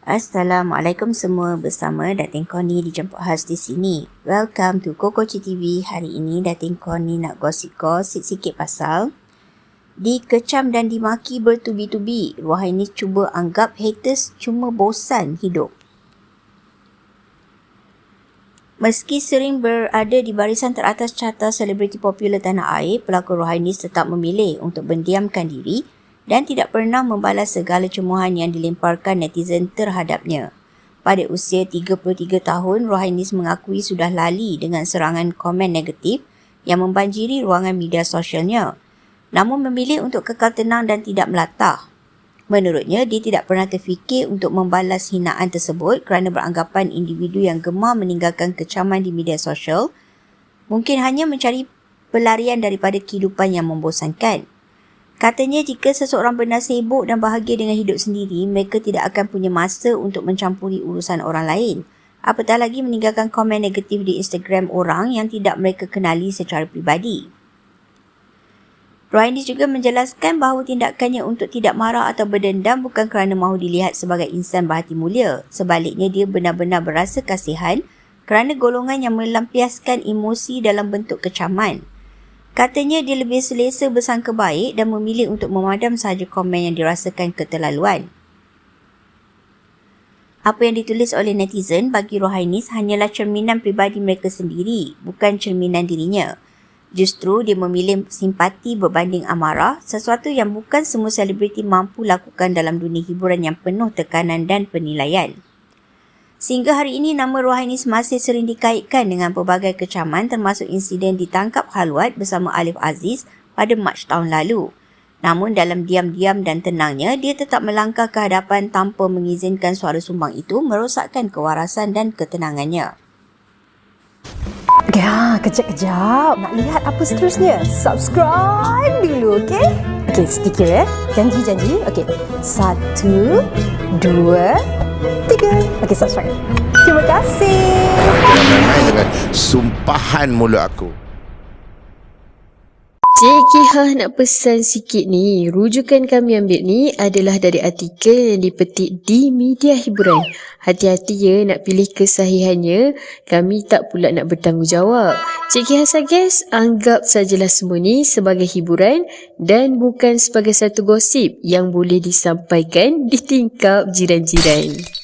Assalamualaikum semua bersama Datin Koni di Jemput Khas di sini. Welcome to Koko TV. Hari ini Datin Koni nak gosip-gosip sikit pasal dikecam dan dimaki bertubi-tubi. Rohainis cuba anggap haters cuma bosan hidup. Meski sering berada di barisan teratas carta selebriti popular tanah air, pelakon Rohainis tetap memilih untuk mendiamkan diri dan tidak pernah membalas segala cemuhan yang dilemparkan netizen terhadapnya. Pada usia 33 tahun, Rohainis mengakui sudah lali dengan serangan komen negatif yang membanjiri ruangan media sosialnya. Namun memilih untuk kekal tenang dan tidak melatah. Menurutnya, dia tidak pernah terfikir untuk membalas hinaan tersebut kerana beranggapan individu yang gemar meninggalkan kecaman di media sosial mungkin hanya mencari pelarian daripada kehidupan yang membosankan. Katanya jika seseorang benar sibuk dan bahagia dengan hidup sendiri, mereka tidak akan punya masa untuk mencampuri urusan orang lain. Apatah lagi meninggalkan komen negatif di Instagram orang yang tidak mereka kenali secara pribadi. Rohani juga menjelaskan bahawa tindakannya untuk tidak marah atau berdendam bukan kerana mahu dilihat sebagai insan berhati mulia. Sebaliknya dia benar-benar berasa kasihan kerana golongan yang melampiaskan emosi dalam bentuk kecaman. Katanya dia lebih selesa bersangka baik dan memilih untuk memadam sahaja komen yang dirasakan keterlaluan. Apa yang ditulis oleh netizen bagi Rohainis hanyalah cerminan pribadi mereka sendiri, bukan cerminan dirinya. Justru dia memilih simpati berbanding amarah, sesuatu yang bukan semua selebriti mampu lakukan dalam dunia hiburan yang penuh tekanan dan penilaian. Sehingga hari ini nama Rohainis masih sering dikaitkan dengan pelbagai kecaman termasuk insiden ditangkap halwat bersama Alif Aziz pada Mac tahun lalu. Namun dalam diam-diam dan tenangnya, dia tetap melangkah ke hadapan tanpa mengizinkan suara sumbang itu merosakkan kewarasan dan ketenangannya. Ya, kejap-kejap. Nak lihat apa seterusnya? Subscribe dulu, okey? Okey, sedikit ya. Janji-janji. Okey. Satu, dua, tiga. Okey, subscribe. Terima kasih. Main-main dengan sumpahan mulut aku. Cik Kihah nak pesan sikit ni. Rujukan kami ambil ni adalah dari artikel yang dipetik di media hiburan. Hati-hati ya nak pilih kesahihannya. Kami tak pula nak bertanggungjawab. Cik Kihah suggest anggap sajalah semua ni sebagai hiburan dan bukan sebagai satu gosip yang boleh disampaikan di tingkap jiran-jiran.